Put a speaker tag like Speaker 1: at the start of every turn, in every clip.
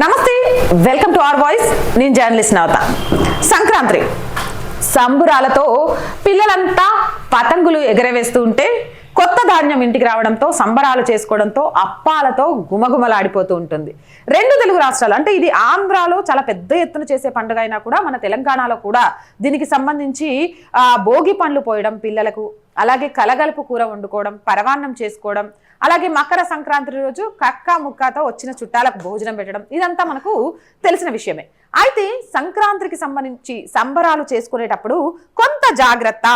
Speaker 1: నమస్తే welcome to our voice నేను journalist నవత. సంక్రాంతి. సంబురాలతో పిల్లలంతా పతంగులు ఎగరవేస్తూ ఉంటే కొత్త ధాన్యం ఇంటికి రావడంతో సంబరాలు చేసుకోవడంతో అప్పాలతో గుమగుమలాడిపోతూ ఉంటుంది. రెండు తెలుగు రాష్ట్రాలు అంటే ఇది ఆంధ్రాలో చాలా పెద్ద ఎత్తున చేసే పండుగ అయినా కూడా మన తెలంగాణలో కూడా దీనికి సంబంధించి భోగి పండ్లు పోయడం పిల్లలకు అలాగే కలగలుపు కూర వండుకోవడం పరవాన్నం చేసుకోవడం అలాగే మకర సంక్రాంతి రోజు కక్క ముక్కతో వచ్చిన చుట్టాలకు భోజనం పెట్టడం ఇదంతా మనకు తెలిసిన విషయమే. అయితే సంక్రాంతికి సంబంధించి సంబరాలు చేసుకునేటప్పుడు కొంత జాగ్రత్త.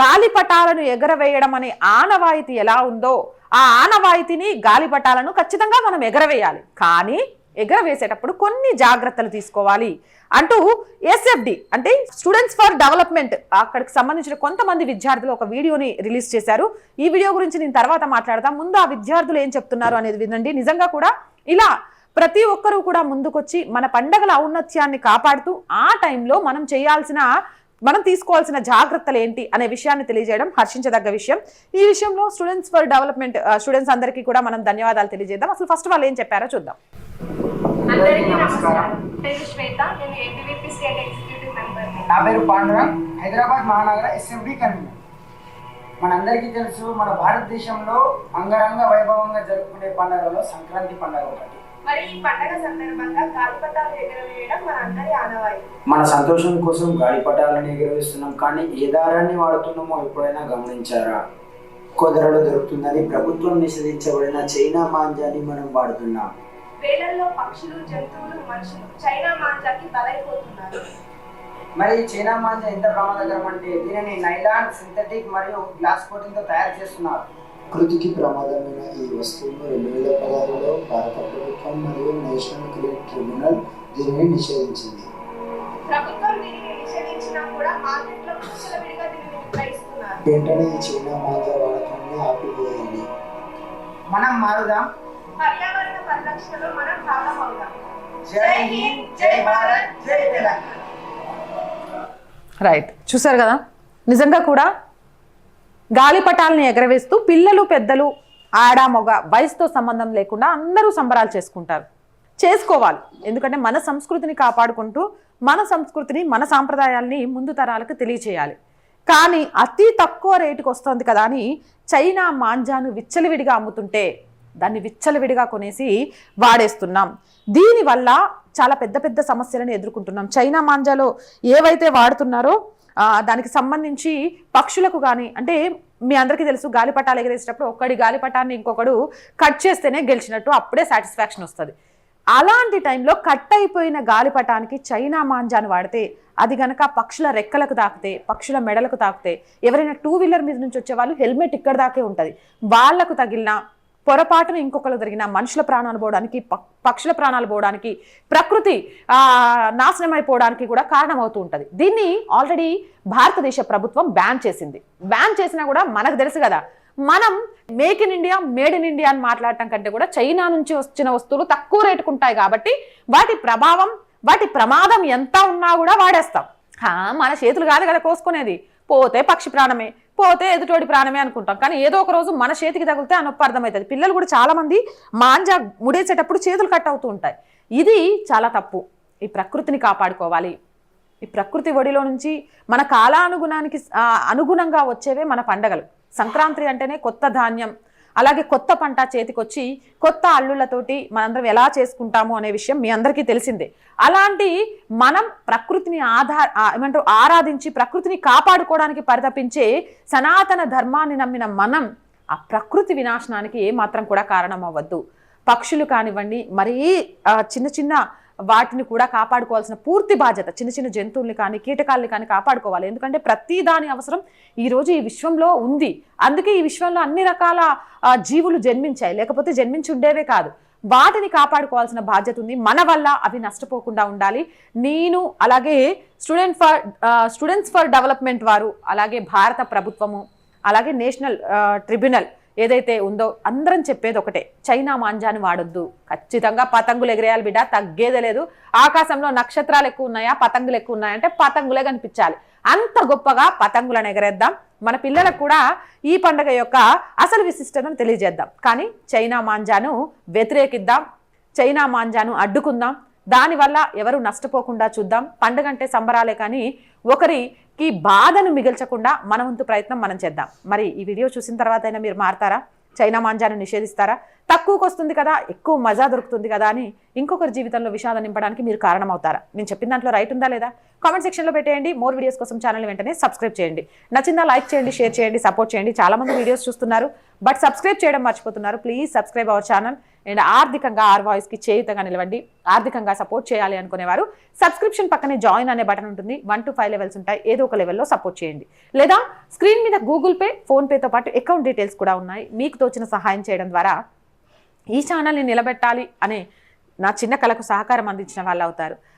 Speaker 1: గాలిపటాలను ఎగరవేయడం అనే ఆనవాయితీ ఎలా ఉందో ఆ ఆనవాయితీని గాలిపటాలను ఖచ్చితంగా మనం ఎగరవేయాలి. కానీ ఎగరవేసేటప్పుడు కొన్ని జాగ్రత్తలు తీసుకోవాలి. అంటూ ఎస్ఎఫ్డి అంటే స్టూడెంట్స్ ఫర్ డెవలప్మెంట్ అక్కడికి సంబంధించిన కొంతమంది విద్యార్థులు ఒక వీడియోని రిలీజ్ చేశారు. ఈ వీడియో గురించి నేను తర్వాత మాట్లాడతాం ముందు ఆ విద్యార్థులు ఏం చెప్తున్నారు అనేది వినండి. నిజంగా కూడా ఇలా ప్రతి ఒక్కరూ కూడా ముందుకొచ్చి మన పండగల ఔన్నత్యాన్ని కాపాడుతూ ఆ టైంలో మనం చేయాల్సిన మనం తీసుకోవాల్సిన జాగ్రత్తలు ఏంటి అనే విషయాన్ని తెలియజేయడం హర్షించదగ్గ విషయం. ఈ విషయంలో స్టూడెంట్స్ ఫర్ డెవలప్మెంట్ స్టూడెంట్స్ అందరికీ కూడా మనం ధన్యవాదాలు తెలియజేద్దాం. అసలు ఫస్ట్ వాళ్ళు ఏం చెప్పారో చూద్దాం.
Speaker 2: అందరికీ నమస్కారం. పేరు శ్వేత నేను ఏబీవీపీ స్టేట్ ఎగ్జిక్యూటివ్ మెంబర్
Speaker 3: నా పేరు పాండురంగ్ హైదరాబాద్ మహానగర ఎస్ఎఫ్డి కన్వీనర్. మనందరికీ తెలుసు మన భారతదేశంలో అంగరంగ వైభవంగా జరుపుకునే పండుగలలో సంక్రాంతి పండుగ ఒకటి.
Speaker 2: మరి ఈ పండగ సందర్భంగా గాలిపటాలు ఎగరవేయడం మనందరి ఆనవాయితీ
Speaker 3: మన సంతోషం కోసం గాలిపటాలను ఎగురవేస్తున్నాం కానీ ఏ దారాన్ని వాడుతున్నామో ఎప్పుడైనా గమనించారా? కుదరలో దొరుకుతుందని ప్రభుత్వం నిషేధించబడిన చైనా మాంజాన్ని మనం వాడుతున్నాం.
Speaker 2: వేలల్లో పక్షులు జంతువులు మనుషులు చైనా మాంజాకి బలైపోతున్నారు.
Speaker 3: మరి చైనా మాంజా ఎంత ప్రమాదకరం అంటే దీనిని నైలాన్ సింథటిక్ మరియు గ్లాస్ కోటింగ్తో తయారు చేస్తున్నారు.
Speaker 4: ప్రకృతికి ప్రమాదమైన ఈ వస్తువును రెండు వేల పదహారులో భారత ప్రభుత్వం మరియు నేషనల్ గ్రీన్ ట్రిబ్యునల్ దీనిని నిషేధించింది.
Speaker 2: ప్రభుత్వం దీనిని నిషేధించినా కూడా మార్కెట్లో విడిగా దీనిని విక్రయిస్తున్నారు.
Speaker 4: వెంటనే చైనా మాంజా వాడకాన్ని ఆపివేయాలి.
Speaker 3: మనం మారుదాం.
Speaker 2: పర్యావరణ పరిరక్షణలో మనం భాగం అవుదాం
Speaker 3: జై హింద్ జై భారత్ జై తెలంగాణ.
Speaker 1: రైట్ చూసారు కదా? నిజంగా కూడా గాలిపటాలని ఎగరవేస్తూ పిల్లలు పెద్దలు ఆడ మొగ వయసుతో సంబంధం లేకుండా అందరూ సంబరాలు చేసుకుంటారు. చేసుకోవాలి. ఎందుకంటే మన సంస్కృతిని కాపాడుకుంటూ మన సంస్కృతిని మన సాంప్రదాయాల్ని ముందు తరాలకు తెలియచేయాలి. కానీ అతి తక్కువ రేటుకి వస్తుంది కదా అని చైనా మాంజాను విచ్చలవిడిగా అమ్ముతుంటే దాన్ని విచ్చలవిడిగా కొనేసి వాడేస్తున్నాం. దీనివల్ల చాలా పెద్ద పెద్ద సమస్యలను ఎదుర్కొంటున్నాం. చైనా మాంజాలో ఏవైతే వాడుతున్నారో దానికి సంబంధించి పక్షులకు కానీ అంటే మీ అందరికీ తెలుసు గాలిపటాలు ఎగరేసేటప్పుడు ఒక్కడి గాలిపటాన్ని ఇంకొకడు కట్ చేస్తేనే గెలిచినట్టు అప్పుడే సాటిస్ఫాక్షన్ వస్తుంది. అలాంటి టైంలో కట్ అయిపోయిన గాలిపటానికి చైనా మాంజాను వాడితే అది గనక పక్షుల రెక్కలకు తాకితే పక్షుల మెడలకు తాకితే ఎవరైనా టూ వీలర్ మీద నుంచి వచ్చే వాళ్ళు హెల్మెట్ ఇక్కడ దాకే ఉంటుంది. వాళ్ళకు తగిలిన పొరపాటున ఇంకొకరు జరిగిన మనుషుల ప్రాణాలు పోవడానికి పక్షుల ప్రాణాలు పోవడానికి ప్రకృతి నాశనం అయిపోవడానికి కూడా కారణమవుతూ ఉంటుంది. దీన్ని ఆల్రెడీ భారతదేశ ప్రభుత్వం బ్యాన్ చేసింది. బ్యాన్ చేసినా కూడా మనకు తెలుసు కదా మనం make in India made in India అని మాట్లాడటం కంటే కూడా చైనా నుంచి వచ్చిన వస్తువులు తక్కువ రేటుకు ఉంటాయి కాబట్టి వాటి ప్రభావం వాటి ప్రమాదం ఎంత ఉన్నా కూడా వాడేస్తాం. హా, మన చేతులు కాదు కదా కోసుకునేది. పోతే పక్షి ప్రాణమే. పోతే ఎదుటోడి ప్రాణమే అనుకుంటాం. కానీ ఏదో ఒక రోజు మన చేతికి తగిలితే ఆ నొప్పి అర్థమవుతుంది. పిల్లలు కూడా చాలామంది మాంజా ముడేసేటప్పుడు చేతులు కట్ అవుతూ ఉంటాయి. ఇది చాలా తప్పు. ఈ ప్రకృతిని కాపాడుకోవాలి. ఈ ప్రకృతి ఒడిలో నుంచి మన కాలానుగుణానికి అనుగుణంగా వచ్చేవే మన పండగలు. సంక్రాంతి అంటేనే కొత్త ధాన్యం. అలాగే కొత్త పంట చేతికొచ్చి కొత్త అల్లులతోటి మనందరం ఎలా చేసుకుంటాము అనే విషయం మీ అందరికీ తెలిసిందే. అలాంటి మనం ప్రకృతిని ఆధార ఏమంటారు ఆరాధించి ప్రకృతిని కాపాడుకోవడానికి పరితపించే సనాతన ధర్మాన్ని నమ్మిన మనం ఆ ప్రకృతి వినాశనానికి ఏ మాత్రం కూడా కారణం అవ్వద్దు పక్షులు కానివ్వండి మరీ చిన్న చిన్న వాటిని కూడా కాపాడుకోవాల్సిన పూర్తి బాధ్యత చిన్న చిన్న జంతువుల్ని కానీ కీటకాల్ని కానీ కాపాడుకోవాలి. ఎందుకంటే ప్రతి దాని అవసరం ఈ రోజు ఈ విశ్వంలో ఉంది. అందుకే ఈ విశ్వంలో అన్ని రకాల జీవులు జన్మించాయి. లేకపోతే జన్మించి ఉండేవే కాదు. వాటిని కాపాడుకోవాల్సిన బాధ్యత ఉంది. మన వల్ల అవి నష్టపోకుండా ఉండాలి. నేను అలాగే student for students for development వారు అలాగే భారత ప్రభుత్వము అలాగే నేషనల్ ట్రిబ్యునల్ ఏదైతే ఉందో అందరం చెప్పేది ఒకటే చైనా మాంజాని వాడొద్దు. ఖచ్చితంగా పతంగులు ఎగిరేయాలి బిడ్డ తగ్గేదే లేదు. ఆకాశంలో నక్షత్రాలు ఎక్కువ ఉన్నాయా? పతంగులు ఎక్కువ ఉన్నాయా? అంటే పతంగులే కనిపించాలి. అంత గొప్పగా పతంగులను ఎగరేద్దాం. మన పిల్లలకు కూడా ఈ పండుగ యొక్క అసలు విశిష్టతను తెలియజేద్దాం. కానీ చైనా మాంజాను వ్యతిరేకిద్దాం. చైనా మాంజాను అడ్డుకుందాం. దానివల్ల ఎవరు నష్టపోకుండా చూద్దాం. పండుగ అంటే సంబరాలే కానీ ఒకరికి బాధను మిగిల్చకుండా మన వంతు ప్రయత్నం మనం చేద్దాం. మరి ఈ వీడియో చూసిన తర్వాత అయినా మీరు మారతారా? చైనా మాంజాను నిషేధిస్తారా? తక్కువకు వస్తుంది కదా ఎక్కువ మజా దొరుకుతుంది కదా అని ఇంకొకరి జీవితంలో విషాదం నింపడానికి మీరు కారణమవుతారా? నేను చెప్పిన దాంట్లో రైట్ ఉందా లేదా? కామెంట్ సెక్షన్లో పెట్టేయండి. మోర్ వీడియోస్ కోసం ఛానల్ వెంటనే సబ్స్క్రైబ్ చేయండి. నచ్చిందా లైక్ చేయండి షేర్ చేయండి సపోర్ట్ చేయండి. చాలామంది వీడియోస్ చూస్తున్నారు. బట్ సబ్స్క్రైబ్ చేయడం మర్చిపోతున్నారు. Please subscribe our channel and ఆర్థికంగా ఆర్ వాయిస్కి చేయుతగా నిలవండి. ఆర్థికంగా సపోర్ట్ చేయాలి అనుకునేవారు. సబ్స్క్రిప్షన్ పక్కనే జాయిన్ అనే బటన్ ఉంటుంది. వన్ టు ఫైవ్ లెవెల్స్ ఉంటాయి. ఏదో ఒక లెవెల్లో సపోర్ట్ చేయండి. లేదా స్క్రీన్ మీద గూగుల్ పే ఫోన్పేతో పాటు అకౌంట్ డీటెయిల్స్ కూడా ఉన్నాయి. మీకు తోచిన సహాయం చేయడం ద్వారా ఈ ఛానల్ని నిలబెట్టాలి అనే నా చిన్న కళకు సహకారం అందించిన వాళ్ళు అవుతారు.